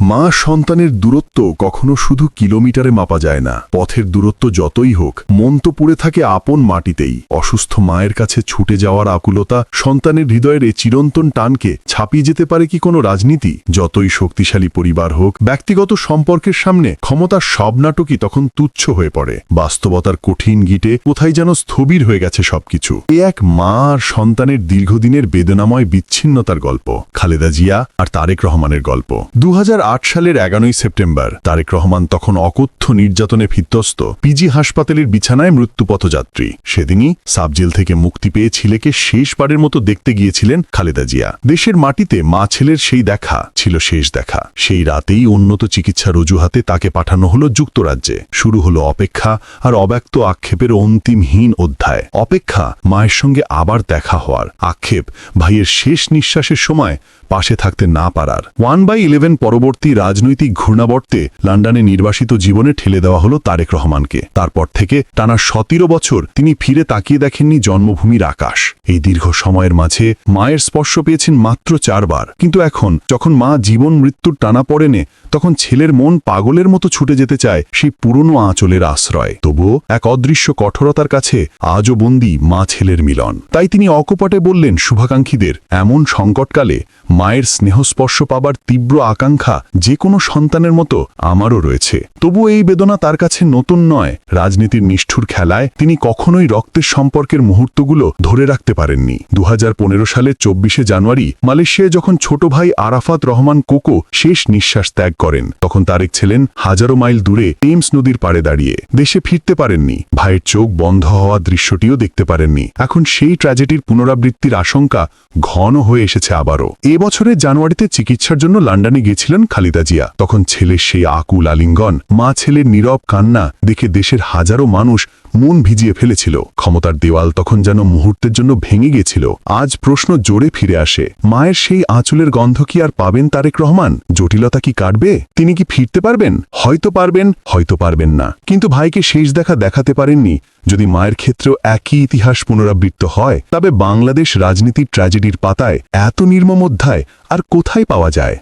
মা সন্তানের দূরত্ব কখনো শুধু কিলোমিটারে মাপা যায় না। পথের দূরত্ব যতই হোক, মন তো পড়ে থাকে আপন মাটিতেই। অসুস্থ মায়ের কাছে ছুটে যাওয়ার আকুলতা সন্তানের হৃদয়ের এ চিরন্তন টানকে ছাপিয়ে যেতে পারে কি কোনো রাজনীতি? যতই শক্তিশালী পরিবার হোক, ব্যক্তিগত সম্পর্কের সামনে ক্ষমতার সব নাটকই তখন তুচ্ছ হয়ে পড়ে। বাস্তবতার কঠিন গিটে কোথায় যেন স্থবির হয়ে গেছে সবকিছু। এ এক মা আর সন্তানের দীর্ঘদিনের বেদনাময় বিচ্ছিন্নতার গল্প। খালেদা জিয়া আর তারেক রহমানের গল্প। দু হাজার সালের এগারোই সেপ্টেম্বর, তারেক রহমান তখন অকথ্য নির্যাতনে ভিত্তস্ত পিজি হাসপাতালের বিছানায় মৃত্যুপথযাত্রী সেদিনই সাবজেল থেকে মুক্তি পেয়ে ছেলেকে শেষবারের মতো দেখতে গিয়েছিলেন খালেদা জিয়া। দেশের মাটিতে মা ছেলের সেই দেখা ছিল শেষ দেখা। সেই রাতেই উন্নত চিকিৎসার অজুহাতে তাকে পাঠানো হলো যুক্তরাজ্যে। শুরু হলো অপেক্ষা আর অব্যক্ত আক্ষেপের অন্তিমহীন অধ্যায়। অপেক্ষা, মায়ের সঙ্গে আবার দেখা হওয়ার। আক্ষেপ, ভাইয়ের শেষ নিঃশ্বাসের সময় পাশে থাকতে না পারার। ওয়ান বাই ইলেভেন পরবর্তী রাজনৈতিক ঘূর্ণাবর্তে লন্ডনে নির্বাসিত জীবনে ঠেলে দেওয়া হলো তারেক রহমানকে। তারপর থেকে টানা সতেরো বছর তিনি ফিরে তাকিয়ে দেখেননি জন্মভূমির আকাশ। এই দীর্ঘ সময়ের মাঝে মায়ের স্পর্শ পেয়েছেন মাত্র চারবার। কিন্তু এখন, যখন মা জীবন মৃত্যুর টানা পড়েনে, তখন ছেলের মন পাগলের মতো ছুটে যেতে চায় সেই পুরনো আঁচলের আশ্রয়। তবুও এক অদৃশ্য কঠোরতার কাছে আজও বন্দী মা ছেলের মিলন। তাই তিনি অকপটে বললেন, শুভাকাঙ্ক্ষীদের, এমন সংকটকালে মায়ের স্নেহস্পর্শ পাবার তীব্র আকাঙ্ক্ষা যে কোনো সন্তানের মতো আমারও রয়েছে। তবু এই বেদনা তার কাছে নতুন নয়। রাজনীতির নিষ্ঠুর খেলায় তিনি কখনোই রক্তের সম্পর্কের মুহূর্তগুলো ধরে রাখতে পারেননি। দু সালের চব্বিশে জানুয়ারি মালয়েশিয়ায় যখন ছোট ভাই আরাফাত রহমান কোকো শেষ নিঃশ্বাস ত্যাগ করেন, তখন তারেক ছিলেন হাজারো মাইল দূরে টেমস নদীর পাড়ে দাঁড়িয়ে। দেশে ফিরতে পারেননি। ভাইয়ের চোখ বন্ধ হওয়া দৃশ্যটিও দেখতে পারেননি। এখন সেই ট্র্যাজেডির পুনরাবৃত্তির আশঙ্কা ঘন হয়ে এসেছে আবারও। এ বছরের জানুয়ারিতে চিকিৎসার জন্য লন্ডনে গিয়েছিলেন খালিদা জিয়া। তখন ছেলের সেই আকুল আলিঙ্গন, মা ছেলের নীরব কান্না দেখে দেশের হাজারো মানুষ মন ভিজিয়ে ফেলেছিল। ক্ষমতার দেওয়াল তখন যেন মুহূর্তের জন্য ভেঙে গেছিল আজ প্রশ্ন জোরে ফিরে আসে, মায়ের সেই আঁচলের গন্ধ কি আর পাবেন তারেক রহমান? জটিলতা কি কাটবে? তিনি কি ফিরতে পারবেন? হয়তো পারবেন হয়তো পারবেন না। কিন্তু ভাইকে শেষ দেখা দেখাতে পারেননি। যদি মায়ের ক্ষেত্রেও একই ইতিহাস পুনরাবৃত্ত হয়, তবে বাংলাদেশ রাজনীতির ট্র্যাজেডির পাতায় এত নির্মম অধ্যায় আর কোথায় পাওয়া যায়?